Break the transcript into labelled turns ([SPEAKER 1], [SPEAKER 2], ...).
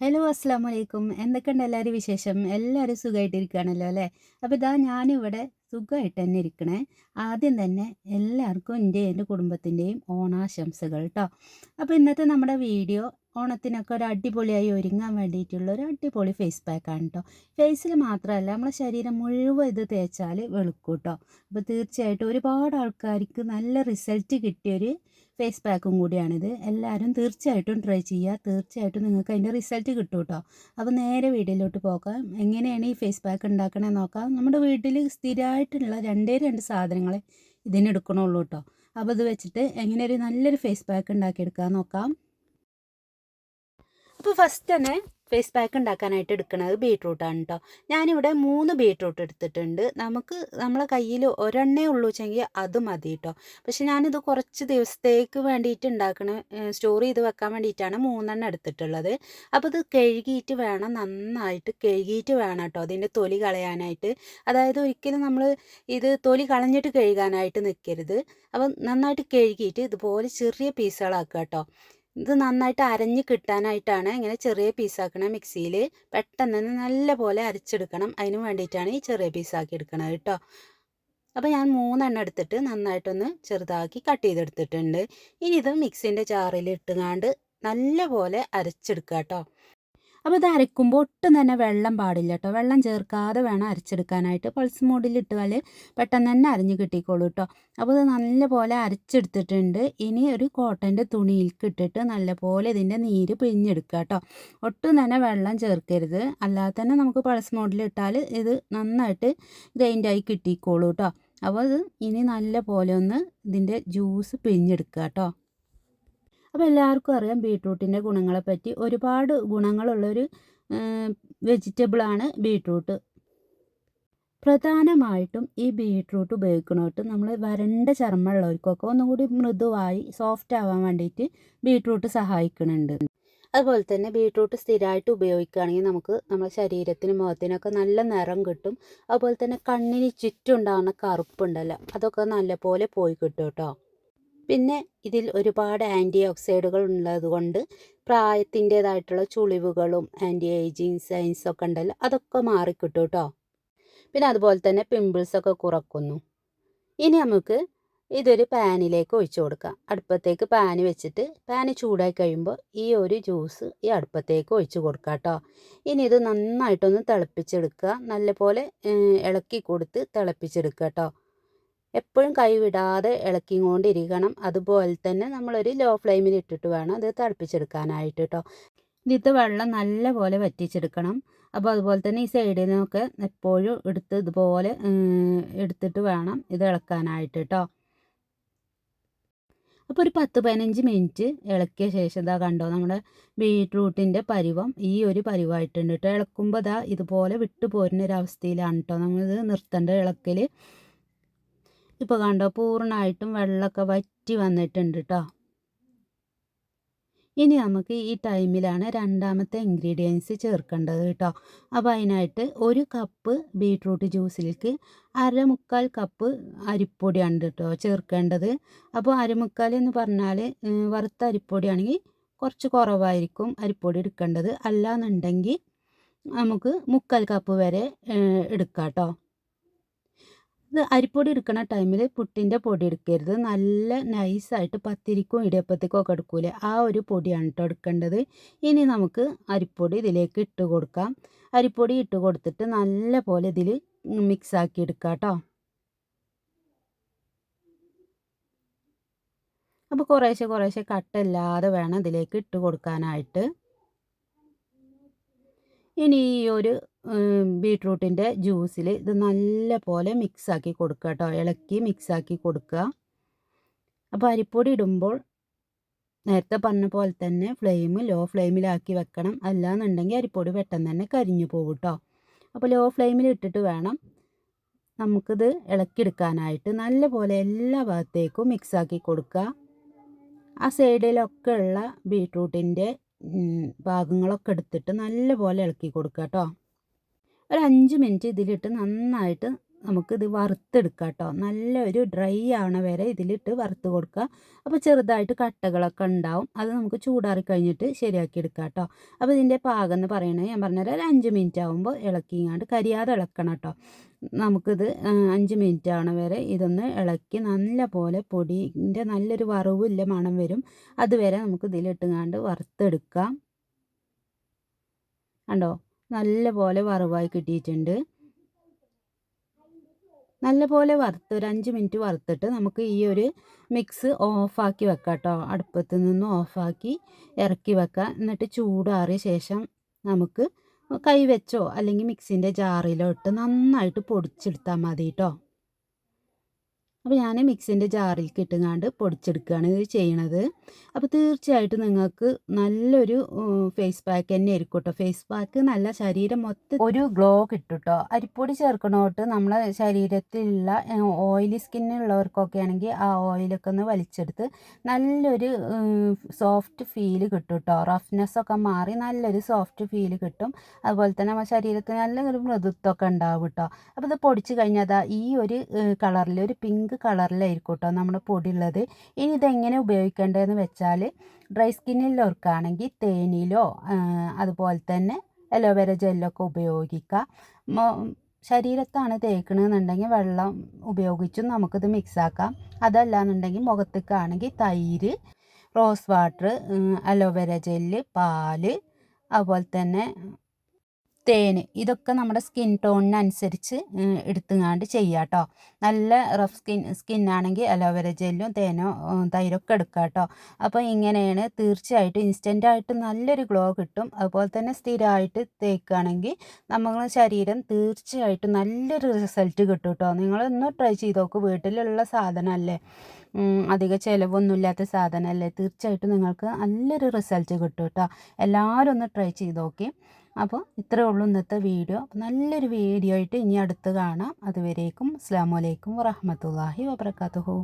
[SPEAKER 1] Hello അസ്സാം വലൈക്കും എന്തൊക്കെയുണ്ട് എല്ലാവരും വിശേഷം? എല്ലാവരും സുഖമായിട്ടിരിക്കുകയാണല്ലോ അല്ലേ? അപ്പോൾ ഇതാ ഞാനിവിടെ സുഖമായിട്ട് തന്നെ ഇരിക്കണേ. ആദ്യം തന്നെ എല്ലാവർക്കും എന്റെ എന്റെ കുടുംബത്തിന്റെയും ഓണാശംസകൾ കേട്ടോ അപ്പോൾ ഇന്നത്തെ നമ്മുടെ വീഡിയോ ഓണത്തിനൊക്കെ ഒരു അടിപൊളിയായി ഒരുങ്ങാൻ വേണ്ടിയിട്ടുള്ള ഒരു അടിപൊളി ഫേസ് പാക്കാണ് കേട്ടോ ഫേസിൽ മാത്രമല്ല നമ്മളെ ശരീരം മുഴുവൻ ഇത് തേച്ചാൽ വെളുക്കും കേട്ടോ അപ്പോൾ തീർച്ചയായിട്ടും ഒരുപാട് ആൾക്കാർക്ക് നല്ല റിസൾട്ട് കിട്ടിയൊരു ഫേസ് പാക്കും കൂടിയാണിത്. എല്ലാവരും തീർച്ചയായിട്ടും ട്രൈ ചെയ്യുക. തീർച്ചയായിട്ടും നിങ്ങൾക്ക് അതിന്റെ റിസൾട്ട് കിട്ടും കേട്ടോ അപ്പോൾ നേരെ വീട്ടിലോട്ട് പോകാം. എങ്ങനെയാണ് ഈ ഫേസ് പാക്ക് ഉണ്ടാക്കണേ നോക്കാം. നമ്മുടെ വീട്ടിൽ സ്ഥിരമായിട്ടുള്ള രണ്ടേ രണ്ട് സാധനങ്ങളെ ഇതിനെടുക്കണുള്ളൂ കേട്ടോ അപ്പോൾ ഇത് വെച്ചിട്ട് എങ്ങനെ ഒരു നല്ലൊരു ഫേസ് പാക്ക് ഉണ്ടാക്കിയെടുക്കാൻ നോക്കാം. അപ്പോൾ ഫസ്റ്റ് തന്നെ ഫേസ് പാക്ക് ഉണ്ടാക്കാനായിട്ട് എടുക്കുന്നത് ബീട്രൂട്ടാണ് കേട്ടോ ഞാനിവിടെ മൂന്ന് ബീട്രൂട്ട് എടുത്തിട്ടുണ്ട്. നമുക്ക് നമ്മളെ കയ്യിൽ ഒരെണ്ണേ ഉള്ളൂ വെച്ചെങ്കിൽ അത് മതി കേട്ടോ പക്ഷെ ഞാനിത് കുറച്ച് ദിവസത്തേക്ക് വേണ്ടിയിട്ട് ഉണ്ടാക്കണ സ്റ്റോർ ചെയ്ത് വെക്കാൻ വേണ്ടിയിട്ടാണ് മൂന്നെണ്ണം എടുത്തിട്ടുള്ളത്. അപ്പോൾ ഇത് കഴുകിയിട്ട് വേണം നന്നായിട്ട് കഴുകിയിട്ട് വേണം കേട്ടോ അതിന്റെ തൊലി കളയാനായിട്ട്. അതായത് ഒരിക്കലും നമ്മൾ ഇത് തൊലി കളഞ്ഞിട്ട് കഴുകാനായിട്ട് നിൽക്കരുത് അപ്പം നന്നായിട്ട് കഴുകിയിട്ട് ഇതുപോലെ ചെറിയ പീസുകളാക്കുക കേട്ടോ ഇത് നന്നായിട്ട് അരഞ്ഞ് കിട്ടാനായിട്ടാണ് ഇങ്ങനെ ചെറിയ പീസാക്കണം മിക്സിയിൽ പെട്ടെന്ന് തന്നെ നല്ല പോലെ അരച്ചെടുക്കണം. അതിന് വേണ്ടിയിട്ടാണ് ഈ ചെറിയ പീസാക്കി എടുക്കണത് കേട്ടോ അപ്പോൾ ഞാൻ മൂന്നെണ്ണം എടുത്തിട്ട് നന്നായിട്ടൊന്ന് ചെറുതാക്കി കട്ട് ചെയ്തെടുത്തിട്ടുണ്ട്. ഇനി ഇത് മിക്സിന്റെ ജാറിൽ ഇട്ടുകാണ്ട് നല്ല പോലെ അരച്ചെടുക്കുക കേട്ടോ അപ്പോൾ ഇത് അരയ്ക്കുമ്പോൾ ഒട്ടും തന്നെ വെള്ളം പാടില്ല കേട്ടോ വെള്ളം ചേർക്കാതെ വേണം അരച്ചെടുക്കാനായിട്ട്. പൾസ് മോഡിലിട്ടാൽ പെട്ടെന്ന് തന്നെ അരിഞ്ഞ് കിട്ടിക്കോളൂ കേട്ടോ അപ്പോൾ ഇത് നല്ലപോലെ അരച്ചെടുത്തിട്ടുണ്ട്. ഇനി ഒരു കോട്ടന്റെ തുണിയിലേക്ക് ഇട്ടിട്ട് നല്ലപോലെ ഇതിന്റെ നീര് പിഴിഞ്ഞെടുക്കുക കേട്ടോ ഒട്ടും തന്നെ വെള്ളം ചേർക്കരുത്. അല്ലാതെ തന്നെ നമുക്ക് പൾസ് മോഡിലിട്ടാൽ ഇത് നന്നായിട്ട് ഗ്രൈൻഡായി കിട്ടിക്കോളൂ കേട്ടോ അപ്പോൾ ഇത് ഇനി നല്ല പോലെ ഒന്ന് ഇതിന്റെ ജ്യൂസ് പിഴിഞ്ഞെടുക്കുക കേട്ടോ അപ്പോൾ എല്ലാവർക്കും അറിയാം ബീട്രൂട്ടിന്റെ ഗുണങ്ങളെ പറ്റി ഒരുപാട് ഗുണങ്ങളുള്ളൊരു വെജിറ്റബിളാണ് ബീട്രൂട്ട്. പ്രധാനമായിട്ടും ഈ ബീട്രൂട്ട് ഉപയോഗിക്കണോട്ട് നമ്മൾ വരണ്ട ചർമ്മമുള്ളവർക്കൊക്കെ ഒന്നുകൂടി മൃദുവായി സോഫ്റ്റ് ആവാൻ വേണ്ടിയിട്ട് ബീട്രൂട്ട് സഹായിക്കുന്നുണ്ട്. അതുപോലെ തന്നെ ബീട്രൂട്ട് സ്ഥിരമായിട്ട് ഉപയോഗിക്കുകയാണെങ്കിൽ നമുക്ക് നമ്മുടെ ശരീരത്തിനും മുഖത്തിനൊക്കെ നല്ല നിറം കിട്ടും. അതുപോലെ തന്നെ കണ്ണിന് ചുറ്റുണ്ടാകുന്ന കറുപ്പുണ്ടല്ലോ അതൊക്കെ നല്ലപോലെ പോയി കിട്ടും കേട്ടോ. പിന്നെ ഇതിൽ ഒരുപാട് ആന്റി ഓക്സൈഡുകൾ ഉള്ളതുകൊണ്ട് പ്രായത്തിന്റെതായിട്ടുള്ള ചുളിവുകളും ആന്റി ഏജിങ് സൈൻസൊക്കെ ഉണ്ടല്ലോ അതൊക്കെ മാറിക്കിട്ടും കേട്ടോ പിന്നെ അതുപോലെ തന്നെ പിമ്പിൾസൊക്കെ കുറക്കുന്നു. ഇനി നമുക്ക് ഇതൊരു പാനിലേക്ക് ഒഴിച്ചു കൊടുക്കാം. അടുപ്പത്തേക്ക് പാന് വെച്ചിട്ട് പാന് ചൂടായി കഴിയുമ്പോൾ ഈ ഒരു ജ്യൂസ് ഈ അടുപ്പത്തേക്ക് ഒഴിച്ചു കൊടുക്കാം കേട്ടോ ഇനി ഇത് നന്നായിട്ടൊന്ന് തിളപ്പിച്ചെടുക്കുക. നല്ലപോലെ ഇളക്കി കൊടുത്ത് തിളപ്പിച്ചെടുക്കുക കേട്ടോ എപ്പോഴും കൈവിടാതെ ഇളക്കിക്കൊണ്ടിരിക്കണം. അതുപോലെ തന്നെ നമ്മളൊരു ലോ ഫ്ലെയിമിൽ ഇട്ടിട്ട് വേണം അത് തിളപ്പിച്ചെടുക്കാനായിട്ട് കേട്ടോ ഇതിത്തെ വെള്ളം നല്ല പോലെ വറ്റിച്ചെടുക്കണം. അപ്പോൾ അതുപോലെ തന്നെ ഈ സൈഡിൽ നിന്നൊക്കെ എപ്പോഴും എടുത്ത് ഇതുപോലെ എടുത്തിട്ട് വേണം ഇത് ഇളക്കാനായിട്ട് കേട്ടോ അപ്പോൾ ഒരു പത്ത് പതിനഞ്ച് മിനിറ്റ് ഇളക്കിയ ശേഷം ഇതാ കണ്ടോ നമ്മുടെ ബീട്രൂട്ടിന്റെ പരിവം ഈ ഒരു പരിവായിട്ടുണ്ട് കേട്ടോ ഇളക്കുമ്പോൾ ഇതാ ഇതുപോലെ വിട്ടു പോരുന്ന ഒരു അവസ്ഥയിലാണ് കേട്ടോ നമ്മളിത് നിർത്തേണ്ട ഇളക്കൽ ഇപ്പോൾ കണ്ടോ പൂർണമായിട്ടും വെള്ളമൊക്കെ വറ്റി വന്നിട്ടുണ്ട് കേട്ടോ ഇനി നമുക്ക് ഈ ടൈമിലാണ് രണ്ടാമത്തെ ഇൻഗ്രീഡിയൻസ് ചേർക്കേണ്ടത് കേട്ടോ അപ്പോൾ അതിനായിട്ട് ഒരു കപ്പ് ബീട്രൂട്ട് ജ്യൂസിലേക്ക് അരമുക്കാൽ കപ്പ് അരിപ്പൊടിയാണ് കേട്ടോ ചേർക്കേണ്ടത്. അപ്പോൾ അരമുക്കാൽ എന്ന് പറഞ്ഞാൽ വറുത്ത അരിപ്പൊടിയാണെങ്കിൽ കുറച്ച് കുറവായിരിക്കും അരിപ്പൊടി എടുക്കേണ്ടത്. അല്ലാന്നുണ്ടെങ്കിൽ നമുക്ക് മുക്കാൽ കപ്പ് വരെ എടുക്കാം കേട്ടോ ഇത് അരിപ്പൊടി എടുക്കുന്ന ടൈമിൽ പുട്ടിന്റെ പൊടി എടുക്കരുത്. നല്ല നൈസായിട്ട് പത്തിരിക്കും ഇടിയപ്പത്തിക്കും ഒക്കെ എടുക്കൂലേ? ആ ഒരു പൊടിയാണ് കേട്ടോ എടുക്കേണ്ടത്. ഇനി നമുക്ക് അരിപ്പൊടി ഇതിലേക്ക് ഇട്ട് കൊടുക്കാം. അരിപ്പൊടി ഇട്ട് കൊടുത്തിട്ട് നല്ല പോലെ ഇതിൽ മിക്സാക്കി എടുക്കാം കേട്ടോ അപ്പോൾ കുറേശ്ശെ കുറേശ്ശെ കട്ടല്ലാതെ വേണം ഇതിലേക്ക് ഇട്ട് കൊടുക്കാനായിട്ട്. ഇനി ഈ ഒരു ബീട്രൂട്ടിന്റെ ജ്യൂസിൽ ഇത് നല്ല പോലെ മിക്സാക്കി കൊടുക്കുക കേട്ടോ. ഇളക്കി മിക്സാക്കി കൊടുക്കുക. അപ്പോൾ അരിപ്പൊടി ഇടുമ്പോൾ നേരത്തെ പറഞ്ഞ പോലെ തന്നെ ഫ്ലെയിം ലോ ഫ്ലെയിമിലാക്കി വെക്കണം. അല്ലാന്നുണ്ടെങ്കിൽ അരിപ്പൊടി പെട്ടെന്ന് തന്നെ കരിഞ്ഞു പോകും കേട്ടോ. അപ്പോൾ ലോ ഫ്ലെയിമിൽ ഇട്ടിട്ട് വേണം നമുക്കിത് ഇളക്കിയെടുക്കാനായിട്ട്. നല്ല പോലെ എല്ലാ ഭാഗത്തേക്കും മിക്സാക്കി കൊടുക്കുക. ആ സൈഡിലൊക്കെ ഉള്ള ബീട്രൂട്ടിന്റെ ഭാഗങ്ങളൊക്കെ എടുത്തിട്ട് നല്ലപോലെ ഇളക്കി കൊടുക്കുക കേട്ടോ. ഒരു അഞ്ച് മിനിറ്റ് ഇതിലിട്ട് നന്നായിട്ട് നമുക്ക് ഇത് വറുത്തെടുക്കാം കേട്ടോ നല്ല ഒരു ഡ്രൈ ആവണ വരെ ഇതിലിട്ട് വറുത്ത് കൊടുക്കുക. അപ്പോൾ ചെറുതായിട്ട് കട്ടകളൊക്കെ ഉണ്ടാവും. അത് നമുക്ക് ചൂടാറി കഴിഞ്ഞിട്ട് ശരിയാക്കി എടുക്കാം കേട്ടോ അപ്പോൾ ഇതിന്റെ പാകം എന്ന് പറയണത് ഞാൻ പറഞ്ഞാൽ ഒരു അഞ്ച് മിനിറ്റ് ആകുമ്പോൾ ഇളക്കിങ്ങാണ്ട് കരിയാതെ ഇളക്കണം കേട്ടോ. നമുക്കിത് അഞ്ച് മിനിറ്റ് ആവണ വരെ ഇതൊന്ന് ഇളക്കി നല്ല പോലെ പൊടിന്റെ നല്ലൊരു വറവില്ല മണം വരും. അതുവരെ നമുക്ക് ഇതിലിട്ടുങ്ങാണ്ട് വറുത്തെടുക്കാം. കണ്ടോ? നല്ല പോലെ വറവായി കിട്ടിയിട്ടുണ്ട്. നല്ലപോലെ വറുത്ത് ഒരു അഞ്ച് മിനിറ്റ് വറുത്തിട്ട് നമുക്ക് ഈ ഒരു മിക്സ് ഓഫാക്കി വെക്കാം കേട്ടോ. അടുപ്പത്ത് നിന്ന് ഓഫാക്കി ഇറക്കി വെക്കാം. എന്നിട്ട് ചൂടാറിയ ശേഷം നമുക്ക് കൈ വെച്ചോ അല്ലെങ്കിൽ മിക്സിന്റെ ജാറിലോ ഇട്ട് നന്നായിട്ട് പൊടിച്ചെടുത്താൽ മതി കേട്ടോ. അപ്പോൾ ഞാൻ മിക്സിന്റെ ജാറിൽ ഇട്ടുങ്ങാണ്ട് പൊടിച്ചെടുക്കുകയാണ് ഇത് ചെയ്യണത്. അപ്പോൾ തീർച്ചയായിട്ടും നിങ്ങൾക്ക് നല്ലൊരു ഫേസ് പാക്ക് തന്നെ ആയിരിക്കും കേട്ടോ ഫേസ് പാക്ക് നല്ല ശരീരം മൊത്തം ഒരു ഗ്ലോ കിട്ടും കേട്ടോ അരിപ്പൊടി ചേർക്കണോട്ട് നമ്മളെ ശരീരത്തിലുള്ള ഓയിലി സ്കിന്നുള്ളവർക്കൊക്കെ ആണെങ്കിൽ ആ ഓയിലൊക്കെ ഒന്ന് വലിച്ചെടുത്ത് നല്ലൊരു സോഫ്റ്റ് ഫീൽ കിട്ടും കേട്ടോ റഫ്നെസ്സൊക്കെ മാറി നല്ലൊരു സോഫ്റ്റ് ഫീൽ കിട്ടും. അതുപോലെ തന്നെ നമ്മുടെ ശരീരത്തിന് നല്ലൊരു മൃദുത്വമൊക്കെ ഉണ്ടാവും കേട്ടോ അപ്പോൾ ഇത് പൊടിച്ച് കഴിഞ്ഞാൽ ഈ ഒരു കളറിൽ ഒരു പിങ്ക് കളറിലായിരിക്കും കേട്ടോ നമ്മുടെ പൊടി ഉള്ളത് ഇനി ഇതെങ്ങനെ ഉപയോഗിക്കേണ്ടതെന്ന് വെച്ചാൽ ഡ്രൈ സ്കിന്നിലുള്ളവർക്കാണെങ്കിൽ തേനിലോ അതുപോലെ തന്നെ അലോവേര ജെല്ലൊക്കെ ഉപയോഗിക്കാം ശരീരത്താണ് തേക്കണമെന്നുണ്ടെങ്കിൽ വെള്ളം ഉപയോഗിച്ചും നമുക്കിത് മിക്സാക്കാം. അതല്ലാന്നുണ്ടെങ്കിൽ മുഖത്തേക്കാണെങ്കിൽ തൈര് റോസ് വാട്ടർ അലോവേര ജെല്ല് പാൽ അതുപോലെ തന്നെ തേൻ ഇതൊക്കെ നമ്മുടെ സ്കിൻ ടോണിനനുസരിച്ച് എടുത്തുങ്ങാണ്ട് ചെയ്യുക കേട്ടോ നല്ല റഫ് സ്കിൻ സ്കിൻ ആണെങ്കിൽ അലോവേര ജെല്ലും തേനോ തൈരൊക്കെ എടുക്കുക കേട്ടോ അപ്പോൾ ഇങ്ങനെയാണ് തീർച്ചയായിട്ടും ഇൻസ്റ്റന്റായിട്ട് നല്ലൊരു ഗ്ലോ കിട്ടും. അതുപോലെ തന്നെ സ്ഥിരമായിട്ട് തേക്കുകയാണെങ്കിൽ നമ്മുടെ ശരീരം തീർച്ചയായിട്ടും നല്ലൊരു റിസൾട്ട് കിട്ടും കേട്ടോ നിങ്ങളൊന്ന് ട്രൈ ചെയ്ത് നോക്ക് വീട്ടിലുള്ള സാധനമല്ലേ അധിക ചിലവൊന്നുമില്ലാത്ത സാധനമല്ലേ? തീർച്ചയായിട്ടും നിങ്ങൾക്ക് നല്ലൊരു റിസൾട്ട് കിട്ടും കേട്ടോ എല്ലാവരും ഒന്ന് ട്രൈ ചെയ്ത് നോക്കി. അപ്പോൾ ഇത്രയേ ഉള്ളൂ ഇന്നത്തെ വീഡിയോ നല്ലൊരു വീഡിയോ ആയിട്ട് ഇനി അടുത്ത് കാണാം. അതുവരേക്കും അസ്സാം വലൈക്കും വറഹമത്തല്ലാഹി വാബർക്കാത്തുഹു